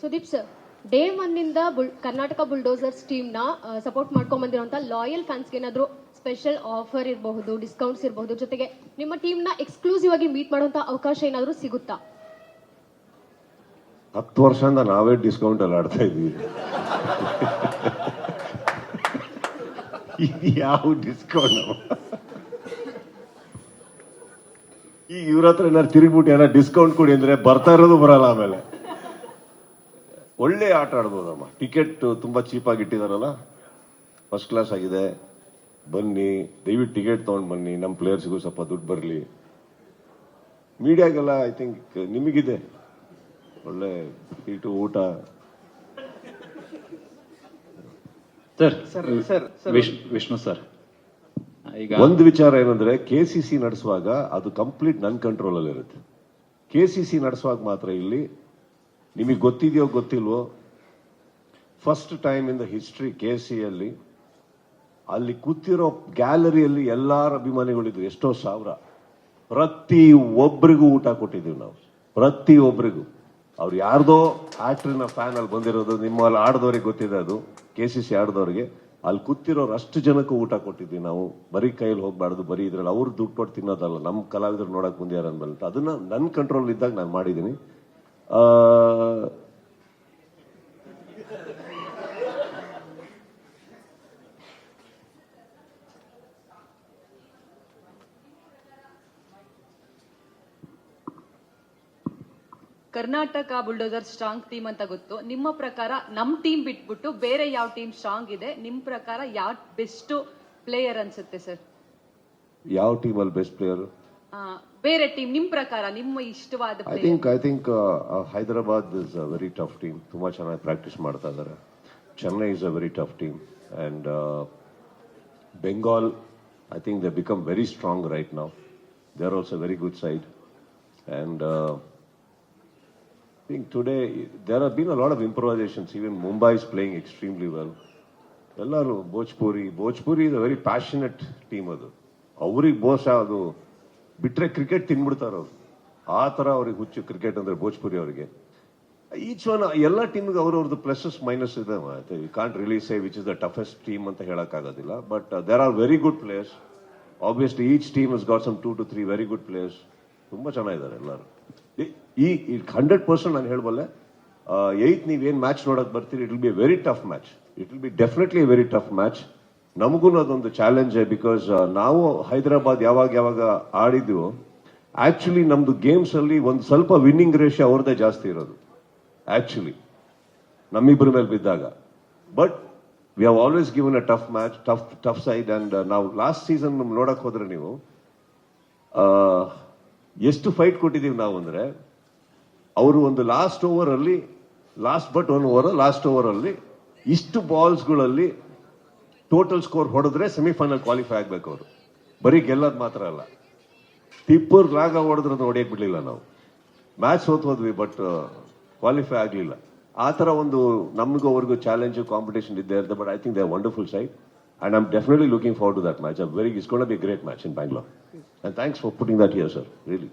Sudeep sir day one ಇಂದ bull, Karnataka bulldozers ಟೀಮ್ನ support ಮಾಡ್ಕೊಂಡ್ ಬಂದಿರುವಂತ ಲಾಯಲ್ ಫ್ಯಾನ್ಸ್ಗೆ ಏನಾದ್ರು ಸ್ಪೆಷಲ್ ಆಫರ್ ಇರಬಹುದು ಡಿಸ್ಕೌಂಟ್ಸ್ ಇರಬಹುದು ಜೊತೆಗೆ ನಿಮ್ಮ ಟೀಮ್ನ ಎಕ್ಸ್ಕ್ಲೂಸಿವ್ ಆಗಿ ಮೀಟ್ ಮಾಡುವಂತ ಅವಕಾಶ ಏನಾದ್ರು ಸಿಗುತ್ತಾ? ಹತ್ತು ವರ್ಷದಿಂದ ನಾವೇ ಡಿಸ್ಕೌಂಟ್ ಅಲ್ಲಿ ಆಡ್ತಾ ಇದ್ವಿ ಯಾವ ಡಿಸ್ಕೌಂಟ್ ಈಗ ಇವ್ರ ಹತ್ರ ಏನಾರು ತಿರುಗ್ಬಿಟ್ಟು ಏನಾರು ಡಿಸ್ಕೌಂಟ್ ಕೊಡಿ ಅಂದ್ರೆ ಬರ್ತಾ ಇರೋದು ಬರಲ್ಲ ಆಮೇಲೆ. ಒಳ್ಳೆ ಆಟ ಆಡ್ಬೋದಮ್ಮ. ಟಿಕೆಟ್ ತುಂಬಾ ಚೀಪಾಗಿ ಇಟ್ಟಿದಾರಲ್ಲ? ಫಸ್ಟ್ ಕ್ಲಾಸ್ ಆಗಿದೆ. ಬನ್ನಿ ದಯವಿಟ್ಟು ಟಿಕೆಟ್ ತಗೊಂಡ್ ಬನ್ನಿ. ನಮ್ಮ ಪ್ಲೇಯರ್ಸ್ಗೂ ಸ್ವಲ್ಪ ದುಡ್ಡು ಬರಲಿ. ಮೀಡಿಯಾಗೆಲ್ಲ ಐ ಥಿಂಕ್ ನಿಮಗಿದೆ. ಒಳ್ಳೆ ಸೀಟು ಊಟ. Sir sir, sir, sir. Vishnu sir ಈಗ ಒಂದು ವಿಚಾರ ಏನಂದ್ರೆ ಕೆ ಸಿ ಸಿ ನಡೆಸುವಾಗ ಅದು ಕಂಪ್ಲೀಟ್ ನನ್ ಕಂಟ್ರೋಲ್ ಅಲ್ಲಿ ಇರುತ್ತೆ ಕೆ ಸಿ ಸಿ ನಡೆಸುವಾಗ ಮಾತ್ರ ಇಲ್ಲಿ ನಿಮಗೆ ಗೊತ್ತಿದೆಯೋ ಗೊತ್ತಿಲ್ವೋ first time in the history K C ಅಲ್ಲಿ ಅಲ್ಲಿ ಕೂತಿರೋ ಗ್ಯಾಲರಿಯಲ್ಲಿ ಎಲ್ಲರ ಅಭಿಮಾನಿಗಳಿದ್ರು ಎಷ್ಟೋ ಸಾವಿರ. ಪ್ರತಿ ಒಬ್ಬರಿಗೂ ಊಟ ಕೊಟ್ಟಿದ್ದೀವಿ ನಾವು. ಪ್ರತಿ ಒಬ್ಬರಿಗೂ ಅವ್ರು ಯಾರ್ದೋ ಆಕ್ಟ್ರಿನ ಫ್ಯಾನ್ ಅಲ್ಲಿ ಬಂದಿರೋದು ನಿಮ್ಮಲ್ಲಿ ಆಡ್ದವ್ರಿಗೆ ಗೊತ್ತಿದೆ ಅದು. ಕೆ ಸಿ ಸಿ ಆಡ್ದವ್ರಿಗೆ. ಅಲ್ಲಿ ಕೂತಿರೋರು ಅಷ್ಟು ಜನಕ್ಕೂ ಊಟ ಕೊಟ್ಟಿದ್ವಿ ನಾವು. ಬರೀ ಕೈಯಲ್ಲಿ ಹೋಗ್ಬಾರ್ದು, ಬರೀ ಇದ್ರಲ್ಲಿ. ಅವ್ರು ದುಡ್ಡು ಕೊಟ್ಟು ತಿನ್ನೋದಲ್ಲ. ನಮ್ಮ ಕಲಾವಿದರು ನೋಡೋಕೆ ಬಂದಿದ್ದಾರೆ ಅಂದ್ಮೇಲೆ ಅದನ್ನ ನನ್ನ ಕಂಟ್ರೋಲ್ ಇದ್ದಾಗ ನಾನು ಮಾಡಿದ್ದೀನಿ. ಕರ್ನಾಟಕ ಬುಲ್ಡೋಸರ್ ಸ್ಟ್ರಾಂಗ್ ಟೀಮ್ ಅಂತ ಗೊತ್ತು. ನಿಮ್ಮ ಪ್ರಕಾರ ನಮ್ಮ ಟೀಮ್ ಬಿಟ್ಬಿಟ್ಟು ಬೇರೆ ಯಾವ ಟೀಮ್ ಸ್ಟ್ರಾಂಗ್ ಇದೆ? ನಿಮ್ ಪ್ರಕಾರ ಯಾವ ಬೆಸ್ಟ್ ಪ್ಲೇಯರ್ ಅನ್ಸುತ್ತೆ ಸರ್ ಯಾವ ಟೀಮಲ್ಲಿ ಬೆಸ್ಟ್ ಪ್ಲೇಯರ್ ಬೇರೆ ಟೀಮ್ ನಿಮ್ ಪ್ರಕಾರ ನಿಮ್ಮ ಇಷ್ಟವಾದ I think I think Hyderabad is a very tough team ತುಂಬಾ ಚೆನ್ನಾಗಿ ಪ್ರಾಕ್ಟೀಸ್ ಮಾಡ್ತಾ ಇದ್ದಾರೆ Chennai is a very tough team and Bengal I think they become very strong right ನಾವು they are also very good side and I think today there have been a lot of improvisations. Even Mumbai is playing extremely well. ಎಲ್ಲರೂ Bhojpuri Bhojpuri is a very passionate team ಅದು ಅವ್ರಿಗೆ ಬೋಸ ಅದು ಬಿಟ್ರೆ cricket ತಿನ್ಬಿಡ್ತಾರ ಅವ್ರು. ಆ ಥರ ಅವ್ರಿಗೆ ಹುಚ್ಚು ಕ್ರಿಕೆಟ್ ಅಂದ್ರೆ ಭೋಜ್ಪುರಿ ಅವರಿಗೆ. ಈಚ್ ಒನ್ ಎಲ್ಲ ಟೀಮ್ಗೆ ಅವ್ರವ್ರದ್ದು ಪ್ಲಸಸ್ ಮೈನಸ್ ಇದೆ you can't really say which is the toughest team ಅಂತ ಹೇಳೋಕ್ಕಾಗೋದಿಲ್ಲ but there are very good players obviously each team is got some two to three very good players ತುಂಬಾ ಚೆನ್ನಾಗಿದ್ದಾರೆ ಎಲ್ಲರೂ. ಈ hundred percent ನಾನು ಹೇಳಬಲ್ಲೆ eighth ನೀವೇನು match ನೋಡೋಕೆ ಬರ್ತೀರಿ it will be very tough match it will be definitely very tough match ನಮಗೂ ಅದೊಂದು ಚಾಲೆಂಜ್ ಬಿಕಾಸ್ ನಾವು ಹೈದರಾಬಾದ್ ಯಾವಾಗ ಯಾವಾಗ ಆಡಿದ್ವು ಆಕ್ಚುಲಿ ನಮ್ದು ಗೇಮ್ಸ್ ಅಲ್ಲಿ ಒಂದು ಸ್ವಲ್ಪ ವಿನ್ನಿಂಗ್ ರೇಷಿಯೋ ಅವ್ರದ್ದೇ ಜಾಸ್ತಿ ಇರೋದು. ಆಕ್ಚುಲಿ ನಮ್ಮಿಬ್ಬರ ಮೇಲೆ ಬಿದ್ದಾಗ. But we have always given a tough match tough tough side and ನಾವು ಲಾಸ್ಟ್ ಸೀಸನ್ ನೋಡಕ್ ಹೋದ್ರೆ ನೀವು ಎಷ್ಟು ಫೈಟ್ ಕೊಟ್ಟಿದ್ದೀವಿ ನಾವು ಅಂದ್ರೆ, ಅವರು ಒಂದು ಲಾಸ್ಟ್ ಓವರ್ ಅಲ್ಲಿ last but one over last over ಅಲ್ಲಿ ಇಷ್ಟು ಬಾಲ್ಸ್ಗಳಲ್ಲಿ ಟೋಟಲ್ ಸ್ಕೋರ್ ಹೊಡೆದ್ರೆ ಸೆಮಿಫೈನಲ್ ಕ್ವಾಲಿಫೈ ಆಗ್ಬೇಕು ಅವರು. ಬರೀ ಗೆಲ್ಲೋದು ಮಾತ್ರ ಅಲ್ಲ. ಟಿಪ್ಪರ್ ರಾಗ ಹೊಡೆದ್ರೆ ಹೊಡೆಯಕ್ಕೆ ಬಿಡಲಿಲ್ಲ ನಾವು. ಮ್ಯಾಚ್ ಹೋದ್ವಿ ಬಟ್ ಕ್ವಾಲಿಫೈ ಆಗಲಿಲ್ಲ. ಆ ಥರ ಒಂದು ನಮಗೂ ಅವ್ರಿಗೂ ಚಾಲೆಂಜ್ ಕಾಂಪಿಟೇಷನ್ ಇದ್ದೇ ಇರುತ್ತೆ but I think they wonderful side and I'm definitely looking for to that match a very is be great match in Bangalore and thanks for putting that here sir really